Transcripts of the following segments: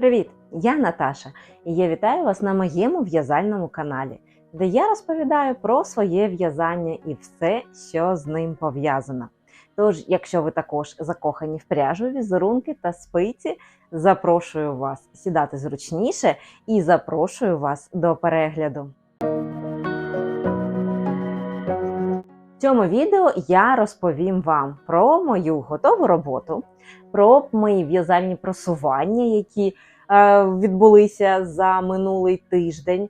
Привіт! Я Наташа і я вітаю вас на моєму в'язальному каналі, де я розповідаю про своє в'язання і все, що з ним пов'язано. Тож, якщо ви також закохані в пряжу, візерунки та спиці, запрошую вас сідати зручніше і запрошую вас до перегляду. В цьому відео я розповім вам про мою готову роботу, про мої в'язальні просування, які відбулися за минулий тиждень.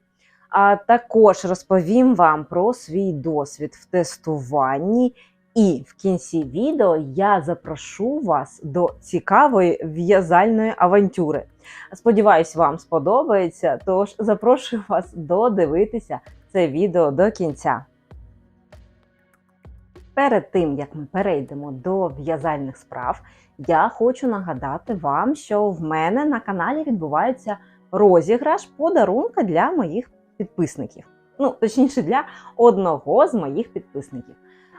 А також розповім вам про свій досвід в тестуванні. І в кінці відео я запрошу вас до цікавої в'язальної авантюри. Сподіваюсь, вам сподобається. Тож запрошую вас додивитися це відео до кінця. Перед тим як ми перейдемо до в'язальних справ, я хочу нагадати вам, що в мене на каналі відбувається розіграш подарунка для моїх підписників. Ну, точніше, для одного з моїх підписників.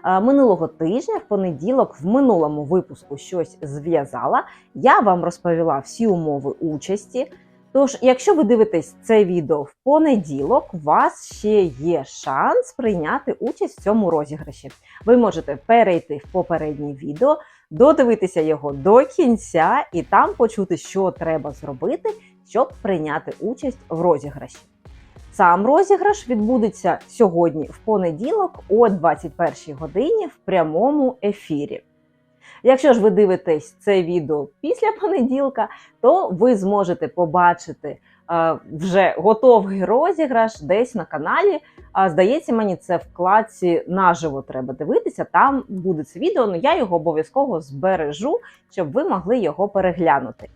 Е, Минулого тижня, в понеділок, в минулому випуску щось зв'язала. Я вам розповіла всі умови участі. Тож, якщо ви дивитесь це відео в понеділок, у вас ще є шанс прийняти участь в цьому розіграші. Ви можете перейти в попереднє відео, додивитися його до кінця і там почути, що треба зробити, щоб прийняти участь в розіграші. Сам розіграш відбудеться сьогодні в понеділок о 21 годині в прямому ефірі. Якщо ж ви дивитесь це відео після понеділка, то ви зможете побачити е, вже готовий розіграш десь на каналі. А здається, мені це в наживо треба дивитися. Там буде це відео, але я його обов'язково збережу, щоб ви могли його переглянути.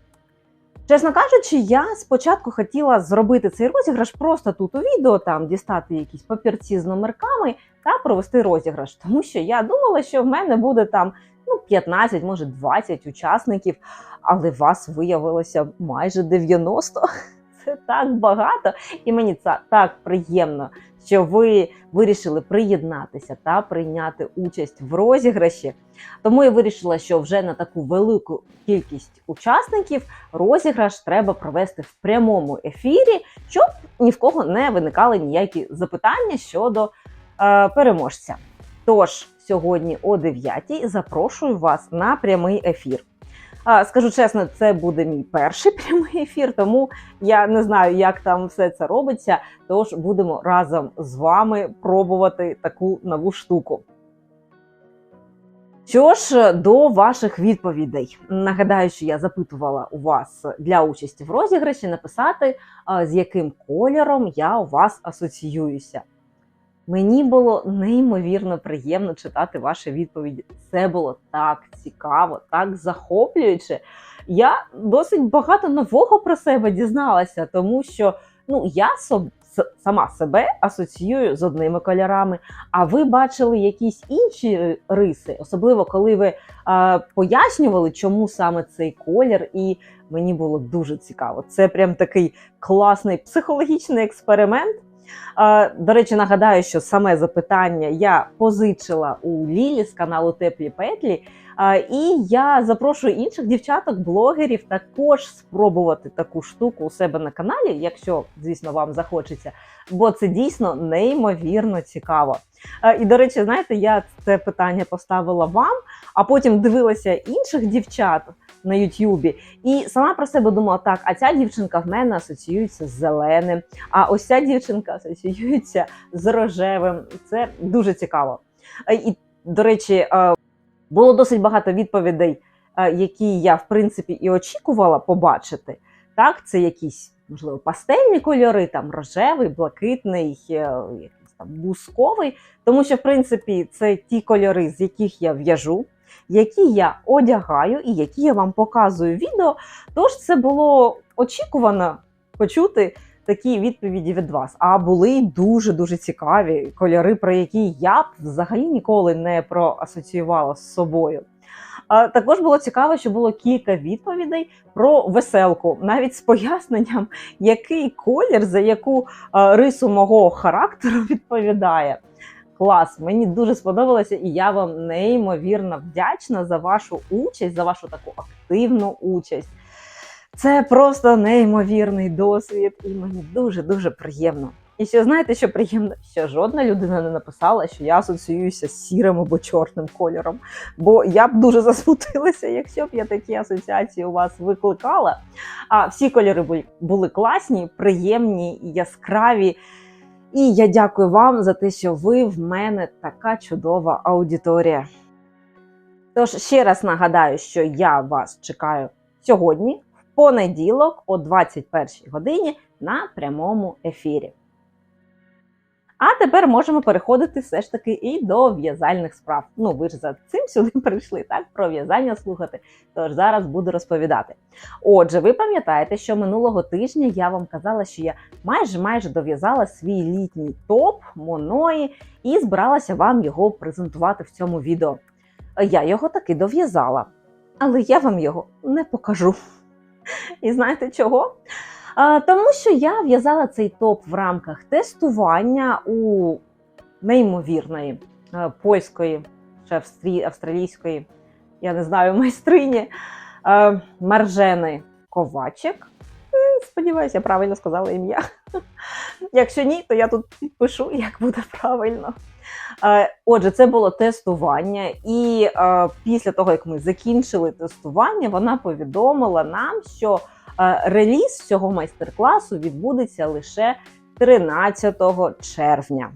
Чесно кажучи, я спочатку хотіла зробити цей розіграш просто тут у відео, там дістати якісь папірці з номерками та провести розіграш, тому що я думала, що в мене буде там ну, 15, може 20 учасників, але вас виявилося майже 90. Це так багато, і мені це так приємно, що ви вирішили приєднатися та прийняти участь в розіграші. Тому я вирішила, що вже на таку велику кількість учасників розіграш треба провести в прямому ефірі, щоб ні в кого не виникали ніякі запитання щодо е, переможця. Тож сьогодні о 9 запрошую вас на прямий ефір. Скажу чесно, це буде мій перший прямий ефір, тому я не знаю, як там все це робиться. Тож будемо разом з вами пробувати таку нову штуку. Що ж, до ваших відповідей. Нагадаю, що я запитувала у вас для участі в розіграші написати, з яким кольором я у вас асоціююся. Мені було неймовірно приємно читати ваші відповіді. Це було так цікаво, так захоплююче. Я досить багато нового про себе дізналася, тому що ну, я сама себе асоціюю з одними кольорами, а ви бачили якісь інші риси, особливо коли ви е, пояснювали, чому саме цей колір, і мені було дуже цікаво. Це прям такий класний психологічний експеримент. До речі, нагадаю, що саме запитання я позичила у Лілі з каналу Теплі Петлі. І я запрошую інших дівчаток-блогерів також спробувати таку штуку у себе на каналі, якщо, звісно, вам захочеться, бо це дійсно неймовірно цікаво. Е, І, до речі, знаєте, я це питання поставила вам, а потім дивилася інших дівчат на Ютубі, і сама про себе думала: так, а ця дівчинка в мене асоціюється з зеленим, а ось ця дівчинка асоціюється з рожевим. Це дуже цікаво. Е, І, до речі, е, було досить багато відповідей, які я, в принципі, і очікувала побачити. Так, це якісь, можливо, пастельні кольори, там рожевий, блакитний, там бусковий. Тому що, в принципі, це ті кольори, з яких я в'яжу, які я одягаю і які я вам показую в відео. Тож це було очікувано почути такі відповіді від вас. А були дуже-дуже цікаві кольори, про які я б взагалі ніколи не проасоціювала з собою. А також було цікаво, що було кілька відповідей про веселку, навіть з поясненням, який колір за яку рису мого характеру відповідає. Клас, мені дуже сподобалося, і я вам неймовірно вдячна за вашу участь, за вашу таку активну участь. Це просто неймовірний досвід, і мені дуже-дуже приємно. І ще знаєте, що приємно, що жодна людина не написала, що я асоціююся з сірим або чорним кольором. Бо я б дуже засмутилася, якщо б я такі асоціації у вас викликала. А всі кольори були класні, приємні яскраві. І я дякую вам за те, що ви в мене така чудова аудиторія. Тож ще раз нагадаю, що я вас чекаю сьогодні, в понеділок, о 21 годині на прямому ефірі. А тепер можемо переходити все ж таки і до в'язальних справ. Ну, ви ж за цим сюди прийшли, так, про в'язання слухати. Тож зараз буду розповідати. Отже, ви пам'ятаєте, що минулого тижня я вам казала, що я майже майже дов'язала свій літній топ моної і збиралася вам його презентувати в цьому відео. Я його таки дов'язала, але я вам його не покажу. І знаєте чого? Тому що я в'язала цей топ в рамках тестування у неймовірної е, польської австрі... австралійської, я не знаю, майстрині е, Маржени Ковачик. Сподіваюся, я правильно сказала ім'я. Якщо ні, то я тут підпишу, як буде правильно. Е, Отже, це було тестування, і після того, як ми закінчили тестування, вона повідомила нам, що реліз цього майстер-класу відбудеться лише 13 червня.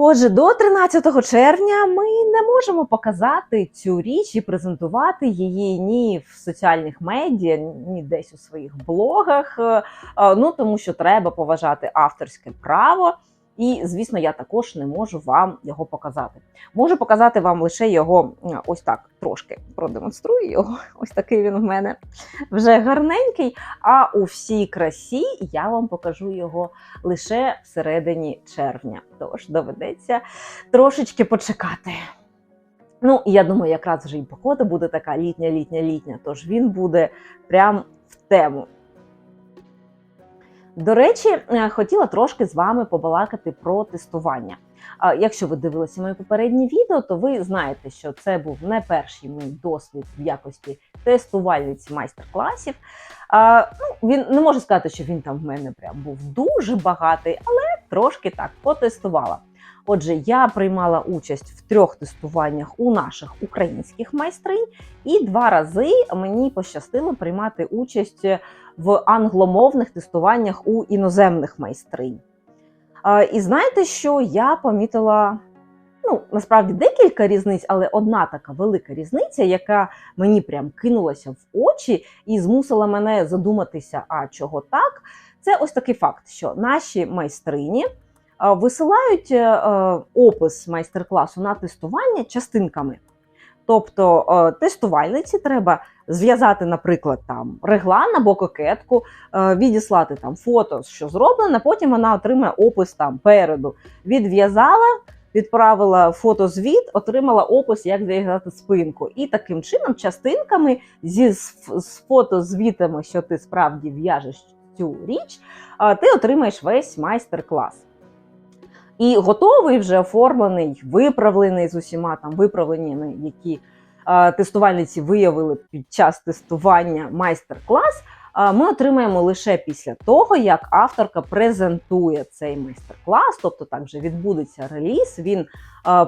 Отже, до 13 червня ми не можемо показати цю річ і презентувати її ні в соціальних медіа, ні десь у своїх блогах. е, е, Ну тому що треба поважати авторське право. І, звісно, я також не можу вам його показати. Можу показати вам лише його ось так трошки продемонструю його. Ось такий він в мене вже гарненький. А у всій красі я вам покажу його лише всередині червня. Тож доведеться трошечки почекати. Ну, я думаю, якраз вже і погода буде така літня, літня, літня. Тож він буде прям в тему. До речі, е, хотіла трошки з вами побалакати про тестування. Якщо ви дивилися моє попереднє відео, то ви знаєте, що це був не перший мій досвід в якості тестувальниці майстер-класів. Ну, Він не можу сказати, що він там в мене прям був дуже багатий, але трошки так потестувала. Отже, я приймала участь в трьох тестуваннях у наших українських майстринь, і два рази мені пощастило приймати участь в англомовних тестуваннях у іноземних майстринь. І знаєте, що я помітила? Ну, насправді декілька різниць, але одна така велика різниця, яка мені прям кинулася в очі і змусила мене задуматися, а чого так, це ось такий факт, що наші майстрині висилають е, е, опис майстер-класу на тестування частинками. Тобто е, тестувальниці треба зв'язати, наприклад, там реглан або кокетку, е, відіслати там фото, що зроблено, потім вона отримає опис там переду. Відв'язала, відправила фотозвіт, отримала опис, як зв'язати спинку. І таким чином, частинками зі з фотозвітами, що ти справді в'яжеш цю річ, е, ти отримаєш весь майстер-клас. І готовий вже оформлений, виправлений з усіма там виправленнями, які е, тестувальниці виявили під час тестування майстер-клас. Ми отримаємо лише після того, як авторка презентує цей майстер-клас, тобто так вже відбудеться реліз. Він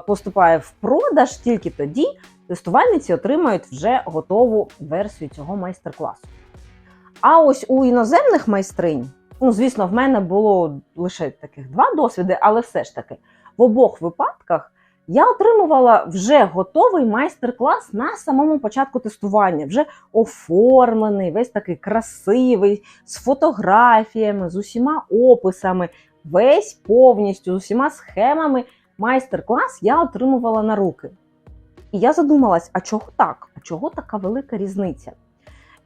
поступає в продаж тільки тоді. Тестувальниці отримають вже готову версію цього майстер-класу. А ось у іноземних майстринь Ну, звісно, в мене було лише таких два досвіди, але все ж таки, в обох випадках я отримувала вже готовий майстер-клас на самому початку тестування, вже оформлений, весь такий красивий, з фотографіями, з усіма описами, весь повністю з усіма схемами. Майстер-клас я отримувала на руки. І я задумалась: а чого так? А чого така велика різниця?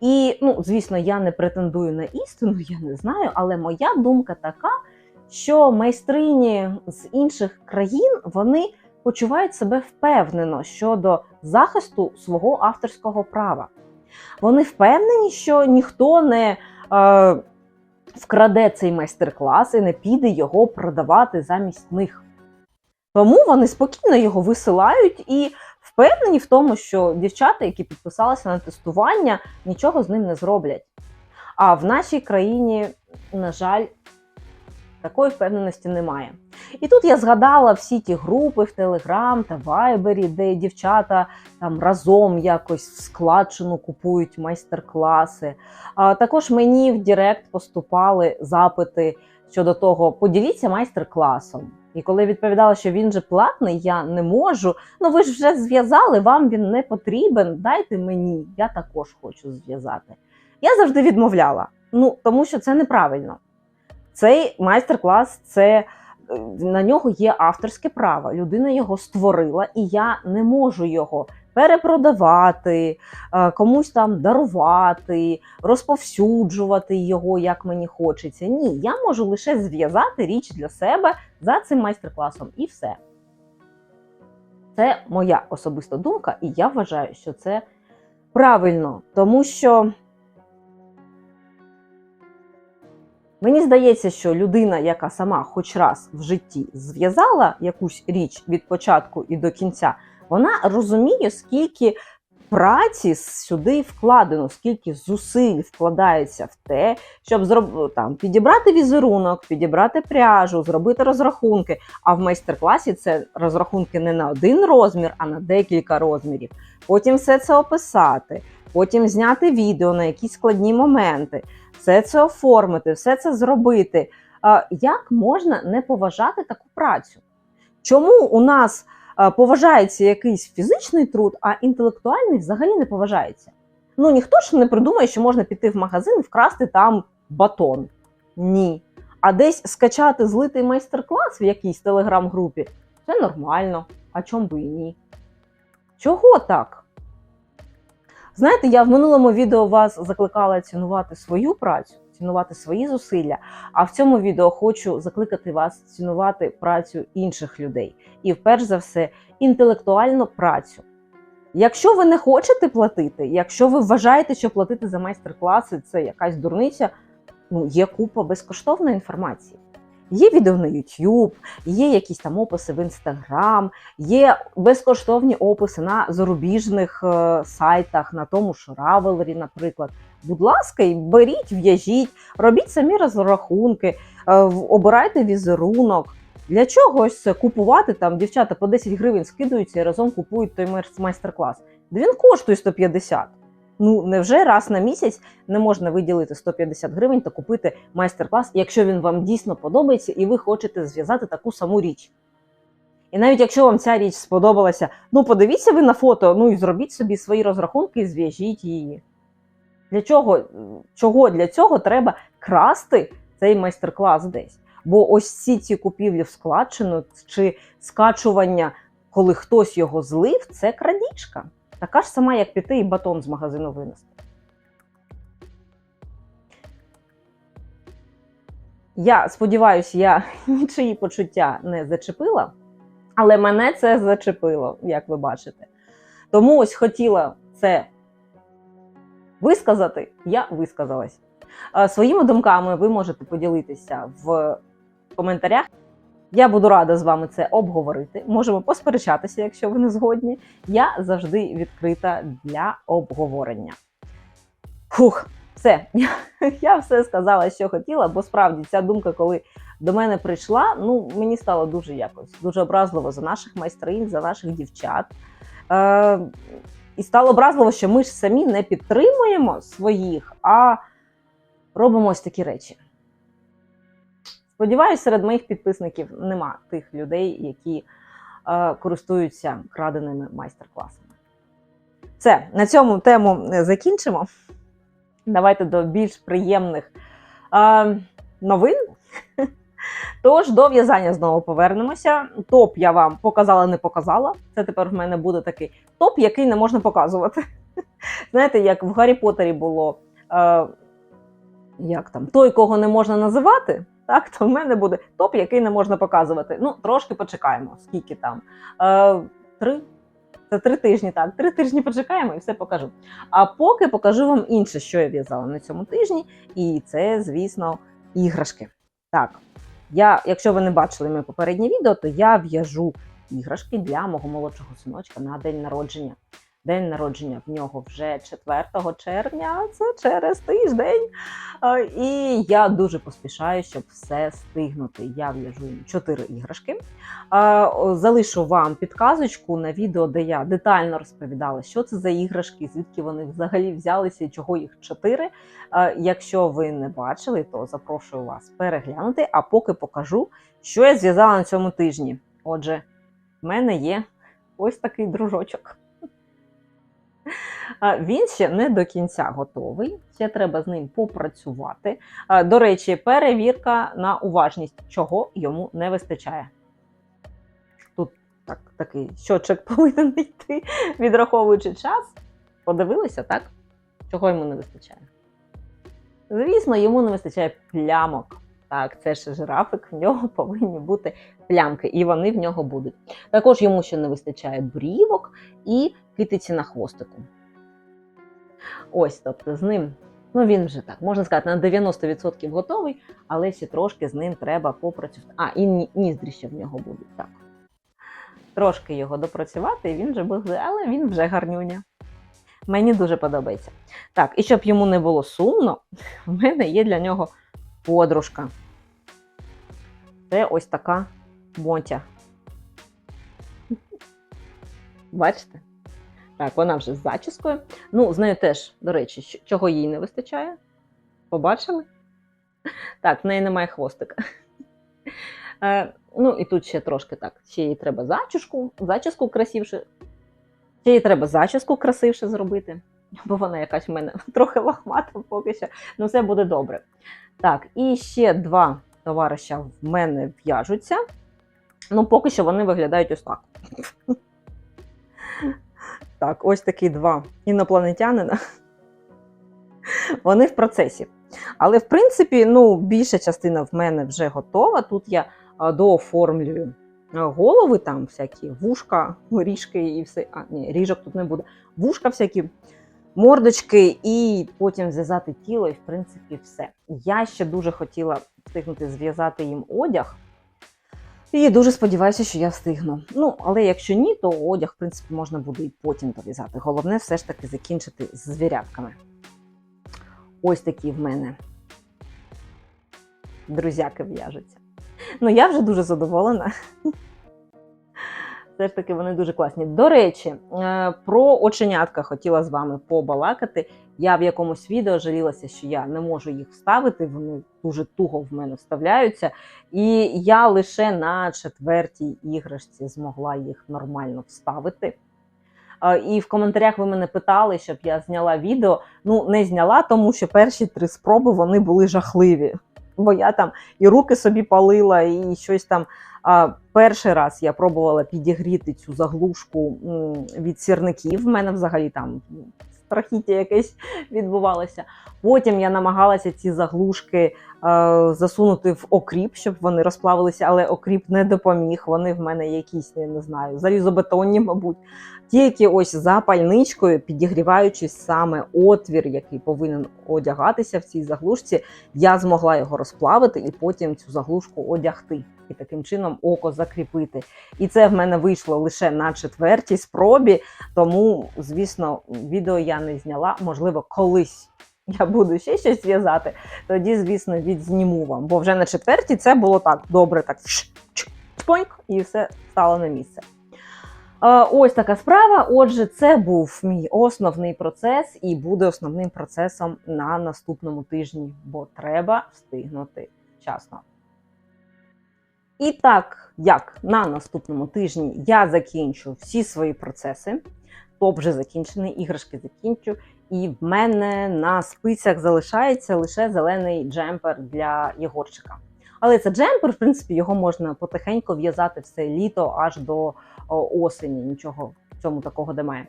І, ну, звісно, я не претендую на істину, я не знаю, але моя думка така, що майстрині з інших країн вони почувають себе впевнено щодо захисту свого авторського права. Вони впевнені, що ніхто не е, вкраде цей майстер-клас і не піде його продавати замість них. Тому вони спокійно його висилають і впевнені в тому, що дівчата, які підписалися на тестування, нічого з ним не зроблять. А в нашій країні, на жаль, такої впевненості немає. І тут я згадала всі ті групи в Телеграм та Вайбері, де дівчата там разом якось в складчину купують майстер-класи. А також мені в Директ поступали запити щодо того, поділіться майстер-класом. І коли відповідала, що він же платний, я не можу. Ну ви ж вже зв'язали, вам він не потрібен. Дайте мені, я також хочу зв'язати. Я завжди відмовляла. Ну тому що це неправильно. Цей майстер-клас це е, на нього є авторське право. Людина його створила, і я не можу його перепродавати, е, комусь там дарувати, розповсюджувати його, як мені хочеться. Ні, я можу лише зв'язати річ для себе за цим майстер-класом, і все. Це моя особиста думка, і я вважаю, що це правильно, тому що. Мені здається, що людина, яка сама хоч раз в житті зв'язала якусь річ від початку і до кінця, вона розуміє, скільки праці сюди вкладено, скільки зусиль вкладається в те, щоб зроб... там, підібрати візерунок, підібрати пряжу, зробити розрахунки. А в майстер-класі це розрахунки не на один розмір, а на декілька розмірів. Потім все це описати, потім зняти відео на якісь складні моменти все це оформити, все це зробити. Як можна не поважати таку працю? Чому у нас поважається якийсь фізичний труд, а інтелектуальний взагалі не поважається? Ну ніхто ж не придумає, що можна піти в магазин і вкрасти там батон. Ні. А десь скачати злитий майстер-клас в якійсь телеграм-групі це нормально. А чому би і ні? Чого так? Знаєте, я в минулому відео вас закликала цінувати свою працю, цінувати свої зусилля. А в цьому відео хочу закликати вас цінувати працю інших людей і, перш за все, інтелектуальну працю. Якщо ви не хочете платити, якщо ви вважаєте, що платити за майстер-класи це якась дурниця, ну є купа безкоштовної інформації. Є відео на YouTube, є якісь там описи в Instagram, є безкоштовні описи на зарубіжних е, сайтах, на тому ж Ravelry, наприклад. Будь ласка, беріть, в'яжіть, робіть самі розрахунки, е, обирайте візерунок. Для чого ось купувати там дівчата по 10 гривень скидаються і разом купують той майстер-клас? Він коштує 150 Ну, невже раз на місяць не можна виділити 150 гривень та купити майстер-клас, якщо він вам дійсно подобається і ви хочете зв'язати таку саму річ. І навіть якщо вам ця річ сподобалася, ну подивіться ви на фото, ну і зробіть собі свої розрахунки і зв'яжіть її. Для чого чого для цього треба красти цей майстер-клас десь? Бо ось ці ці купівлі в складчину чи скачування, коли хтось його злив, це крадіжка. Така ж сама, як піти і батон з магазину винести. Я сподіваюся, я нічиї почуття не зачепила, але мене це зачепило, як ви бачите. Тому ось хотіла це висказати, я висказалась. Своїми думками ви можете поділитися в коментарях. Я буду рада з вами це обговорити. Можемо посперечатися, якщо ви не згодні. Я завжди відкрита для обговорення. Фух, все. Я все сказала, що хотіла, бо справді ця думка, коли до мене прийшла, ну мені стало дуже якось дуже образливо за наших майстринь, за наших дівчат. Е, І стало образливо, що ми ж самі не підтримуємо своїх, а робимо ось такі речі. Сподіваюсь, серед моїх підписників нема тих людей, які е, користуються краденими майстер-класами. Все, на цьому тему е, закінчимо. Давайте до більш приємних е, новин. Тож, до в'язання знову повернемося. Топ я вам показала, не показала. Це тепер в мене буде такий топ, який не можна показувати. Знаєте, як в Гаррі Поттері було е, як там, той, кого не можна називати. Так, то в мене буде топ, який не можна показувати. Ну, трошки почекаємо, скільки там. Е, Три. Це три тижні, так. Три тижні почекаємо і все покажу. А поки покажу вам інше, що я в'язала на цьому тижні. І це, звісно, іграшки. Так, я, якщо ви не бачили моє попереднє відео, то я в'яжу іграшки для мого молодшого синочка на день народження. День народження в нього вже 4 червня, це через тиждень. Е, І я дуже поспішаю, щоб все стигнути. Я в'яжу їм 4 іграшки. Е, Залишу вам підказочку на відео, де я детально розповідала, що це за іграшки, звідки вони взагалі взялися і чого їх 4. Е, Якщо ви не бачили, то запрошую вас переглянути, а поки покажу, що я зв'язала на цьому тижні. Отже, в мене є ось такий дружочок. Він ще не до кінця готовий, ще треба з ним попрацювати. До речі, перевірка на уважність, чого йому не вистачає. Тут так, такий щочек повинен йти, відраховуючи час. Подивилися, так? Чого йому не вистачає? Звісно, йому не вистачає плямок. Так, це ж жирафик, в нього повинні бути плямки, і вони в нього будуть. Також йому ще не вистачає брівок і китиці на хвостику. Ось, тобто з ним, ну він вже так, можна сказати, на 90% готовий, але ще трошки з ним треба попрацювати. А, і ні- ніздрі ще в нього будуть. Так. Трошки його допрацювати, і він вже буде, але він вже гарнюня. Мені дуже подобається. Так, і щоб йому не було сумно, в мене є для нього подружка. Це ось така Мотя. Бачите? Так, вона вже з зачіскою. Ну, з нею теж, до речі, чого їй не вистачає? Побачили? Так, в неї немає хвостика. Е, ну, і тут ще трошки так. Ще їй треба зачіску, зачіску красивше. Ще їй треба зачіску красивше зробити, бо вона якась в мене трохи лохмата поки що. Ну, все буде добре. Так, і ще два товариша в мене в'яжуться. Ну, поки що вони виглядають ось так. Так, ось такі два інопланетянина. Вони в процесі. Але, в принципі, ну, більша частина в мене вже готова. Тут я дооформлюю голови, там всякі вушка, ріжки і все. А, ні, ріжок тут не буде. Вушка всякі, мордочки, і потім зв'язати тіло, і в принципі все. Я ще дуже хотіла встигнути зв'язати їм одяг. І дуже сподіваюся, що я встигну. Ну, але якщо ні, то одяг, в принципі, можна буде і потім дов'язати. Головне все ж таки закінчити з звірятками. Ось такі в мене друзяки в'яжуться. Ну, я вже дуже задоволена. Все ж таки, вони дуже класні. До речі, е, про оченятка хотіла з вами побалакати. Я в якомусь відео жалілася, що я не можу їх вставити, вони дуже туго в мене вставляються. І я лише на четвертій іграшці змогла їх нормально вставити. І в коментарях ви мене питали, щоб я зняла відео. Ну, не зняла, тому що перші три спроби вони були жахливі. Бо я там і руки собі палила, і щось там. А перший раз я пробувала підігріти цю заглушку від сірників. В мене взагалі там страхіття якесь відбувалося. Потім я намагалася ці заглушки е, засунути в окріп, щоб вони розплавилися, але окріп не допоміг. Вони в мене якісь, я не знаю, залізобетонні, мабуть. Тільки ось за пальничкою, підігріваючи саме отвір, який повинен одягатися в цій заглушці, я змогла його розплавити і потім цю заглушку одягти. І таким чином око закріпити. І це в мене вийшло лише на четвертій спробі, тому, звісно, відео я не зняла. Можливо, колись я буду ще щось в'язати, тоді, звісно, відзніму вам. Бо вже на четвертій це було так добре, так чпоньк, і все стало на місце. Ось така справа. Отже, це був мій основний процес і буде основним процесом на наступному тижні, бо треба встигнути вчасно. І так, як на наступному тижні я закінчу всі свої процеси, топ вже закінчений, іграшки закінчу, і в мене на спицях залишається лише зелений джемпер для Єгорчика. Але це джемпер, в принципі, його можна потихеньку в'язати все літо аж до осені. Нічого в цьому такого немає.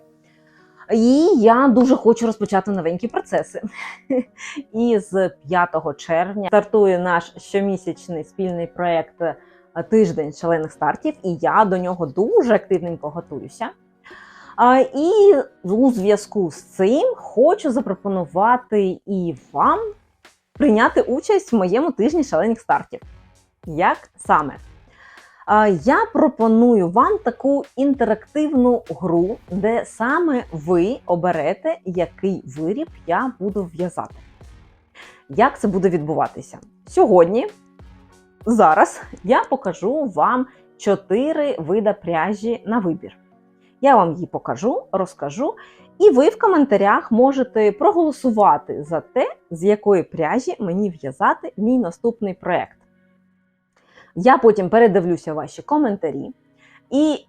І я дуже хочу розпочати новенькі процеси. І з 5 червня стартує наш щомісячний спільний проєкт е, Тиждень шалених стартів, і я до нього дуже активненько готуюся. І у зв'язку з цим хочу запропонувати і вам прийняти участь в моєму тижні шалених стартів. Як саме? Я пропоную вам таку інтерактивну гру, де саме ви оберете, який виріб я буду в'язати. Як це буде відбуватися? Сьогодні, зараз, я покажу вам чотири вида пряжі на вибір. Я вам її покажу, розкажу, і ви в коментарях можете проголосувати за те, з якої пряжі мені в'язати мій наступний проєкт. Я потім передивлюся ваші коментарі, і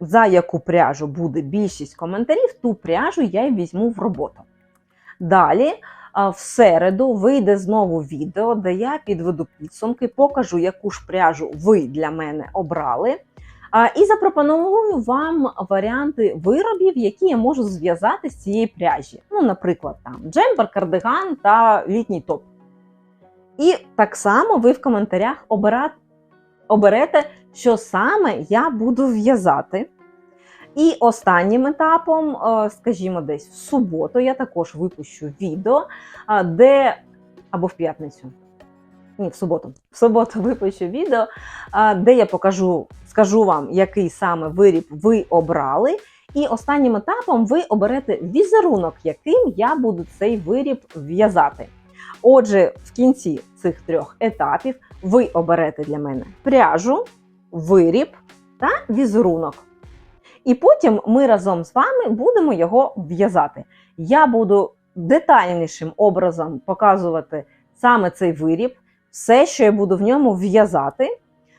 за яку пряжу буде більшість коментарів, ту пряжу я й візьму в роботу. Далі, в середу, вийде знову відео, де я підведу підсумки, покажу, яку ж пряжу ви для мене обрали. І запропоную вам варіанти виробів, які я можу зв'язати з цієї пряжі. Ну, наприклад, там джемпер, кардиган та літній топ. І так само ви в коментарях оберете, що саме я буду в'язати. І останнім етапом, е, скажімо, десь в суботу, я також випущу відео, де або в п'ятницю. Ні, в суботу. В суботу випущу відео, де я покажу, скажу вам, який саме виріб ви обрали. І останнім етапом ви оберете візерунок, яким я буду цей виріб в'язати. Отже, в кінці цих трьох етапів ви оберете для мене пряжу, виріб та візерунок. І потім ми разом з вами будемо його в'язати. Я буду детальнішим образом показувати саме цей виріб, все, що я буду в ньому в'язати,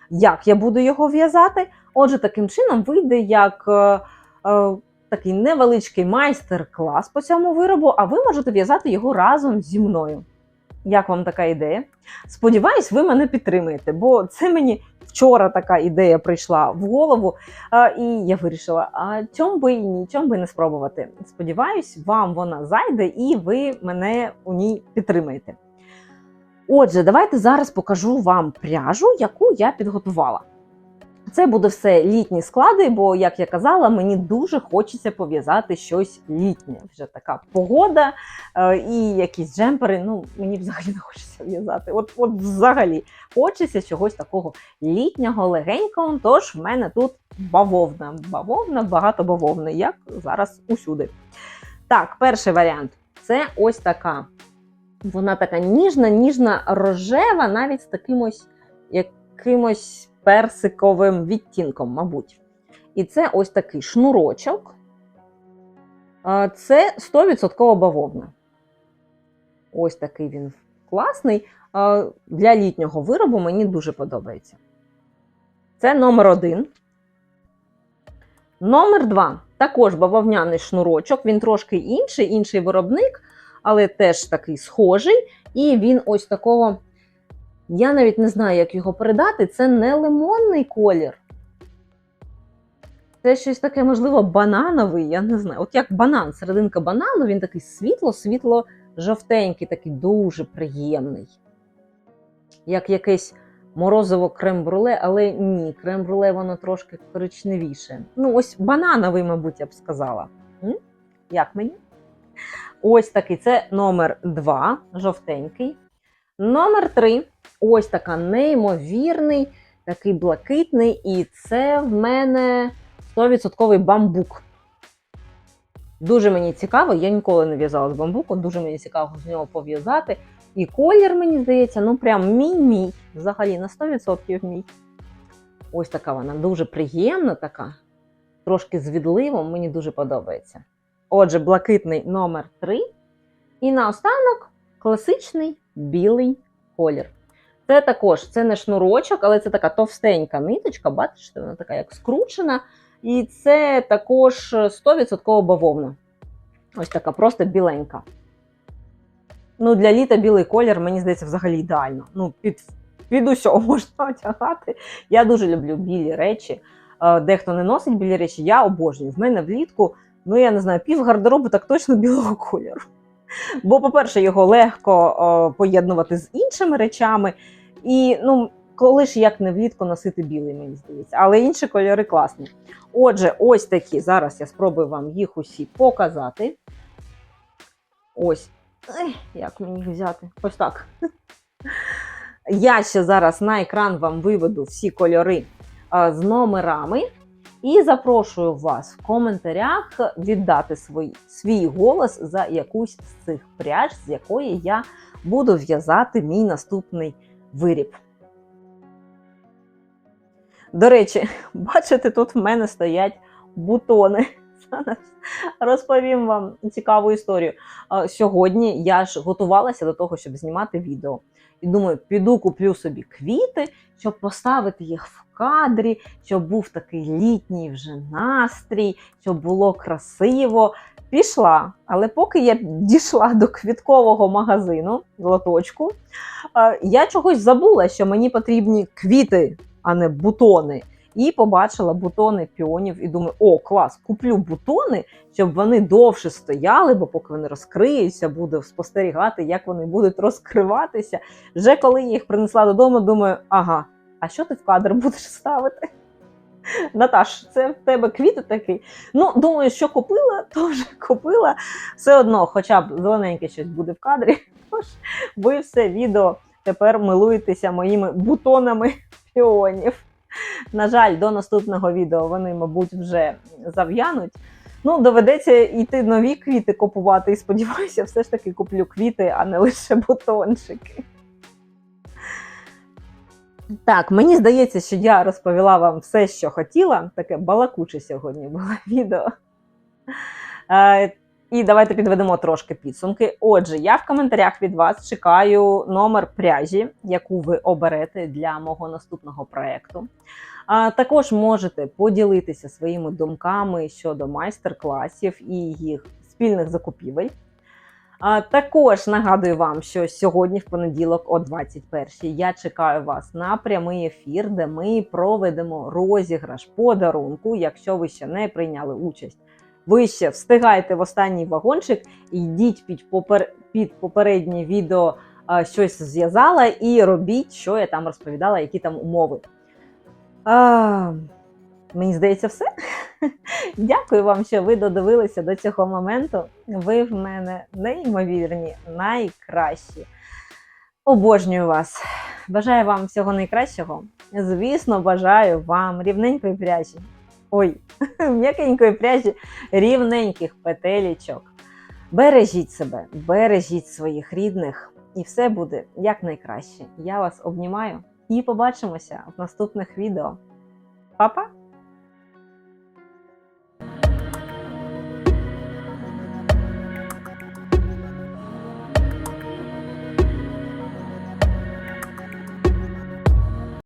як я буду його в'язати. Отже, таким чином вийде як е, е, такий невеличкий майстер-клас по цьому виробу, а ви можете в'язати його разом зі мною. Як вам така ідея? Сподіваюсь, ви мене підтримаєте, бо це мені вчора така ідея прийшла в голову, і я вирішила, а чом би і ні, чом би не спробувати. Сподіваюсь, вам вона зайде і ви мене у ній підтримаєте. Отже, давайте зараз покажу вам пряжу, яку я підготувала. Це буде все літні склади, бо, як я казала, мені дуже хочеться пов'язати щось літнє. Вже така погода е, і якісь джемпери. Ну, мені взагалі не хочеться в'язати. От, от взагалі хочеться чогось такого літнього, легенького. Тож в мене тут бавовна. Бавовна, багато бавовни, як зараз усюди. Так, перший варіант це ось така. Вона така ніжна, ніжна рожева, навіть з таким ось якимось персиковим відтінком, мабуть. І це ось такий шнурочок. Це 100% бавовна. Ось такий він класний. Для літнього виробу мені дуже подобається. Це номер один. Номер два. Також бавовняний шнурочок. Він трошки інший, інший виробник, але теж такий схожий. І він ось такого. Я навіть не знаю, як його передати. Це не лимонний колір. Це щось таке, можливо, банановий, я не знаю. От як банан, серединка банану, він такий світло-світло жовтенький, такий дуже приємний. Як якесь морозиво крем-бруле, але ні, крем-бруле воно трошки коричневіше. Ну, ось банановий, мабуть, я б сказала. М? Як мені? Ось такий це номер 2, жовтенький. Номер 3 ось така неймовірний, такий блакитний, і це в мене 100% бамбук. Дуже мені цікаво, я ніколи не в'язала з бамбуку, дуже мені цікаво з нього пов'язати. І колір, мені здається, ну прям мій-мій. Взагалі на 100% мій. Ось така вона дуже приємна, така, трошки з відливом, мені дуже подобається. Отже, блакитний номер 3. І наостанок класичний білий колір. Це також це не шнурочок, але це така товстенька ниточка, бачите, вона така як скручена. І це також 100% бавовна. Ось така просто біленька. Ну, Для літа білий колір, мені здається, взагалі ідеально. Ну, Під під усього можна одягати. Я дуже люблю білі речі. Е, Дехто не носить білі речі, я обожнюю. В мене влітку, ну я не знаю, пів гардеробу так точно білого кольору. Бо, по-перше, його легко поєднувати з іншими речами. І ну, коли ж як не влітку носити білий, мені здається, але інші кольори класні. Отже, ось такі. Зараз я спробую вам їх усі показати. Ось. Ех, як мені їх взяти? Ось так. Я ще зараз на екран вам виведу всі кольори е, з номерами. І запрошую вас в коментарях віддати свій, свій голос за якусь з цих пряж, з якої я буду в'язати мій наступний виріб. До речі, бачите, тут в мене стоять бутони. Розповім вам цікаву історію. Сьогодні я ж готувалася до того, щоб знімати відео. І думаю, піду куплю собі квіти, щоб поставити їх в кадрі, щоб був такий літній вже настрій, щоб було красиво. Пішла, але поки я дійшла до квіткового магазину лоточку, е, я чогось забула, що мені потрібні квіти, а не бутони. І побачила бутони піонів і думаю, о, клас, куплю бутони, щоб вони довше стояли, бо поки вони розкриються, буду спостерігати, як вони будуть розкриватися. Вже коли я їх принесла додому, думаю, ага, а що ти в кадр будеш ставити? Наташ, це в тебе квіти такі. Ну, думаю, що купила, то вже купила. Все одно, хоча б зелененьке щось буде в кадрі. Тож ви все відео тепер милуєтеся моїми бутонами піонів. На жаль, до наступного відео вони, мабуть, вже зав'януть. Ну, доведеться йти нові квіти купувати і сподіваюся, все ж таки куплю квіти, а не лише бутончики. Так, мені здається, що я розповіла вам все, що хотіла. Таке балакуче сьогодні було відео. Е, і давайте підведемо трошки підсумки. Отже, я в коментарях від вас чекаю номер пряжі, яку ви оберете для мого наступного проєкту. А також можете поділитися своїми думками щодо майстер-класів і їх спільних закупівель. А також нагадую вам, що сьогодні, в понеділок, о 21-й, я чекаю вас на прямий ефір, де ми проведемо розіграш подарунку. Якщо ви ще не прийняли участь, ви ще встигаєте в останній вагончик, йдіть під, попер... під попереднє відео щось зв'язала і робіть, що я там розповідала, які там умови. А, мені здається, все. Дякую вам, що ви додивилися до цього моменту. Ви в мене неймовірні, найкращі. Обожнюю вас. Бажаю вам всього найкращого. Звісно, бажаю вам рівненької пряжі. Ой, м'якенької пряжі, рівненьких петелічок. Бережіть себе, бережіть своїх рідних, і все буде якнайкраще. Я вас обнімаю і побачимося в наступних відео. Па-па!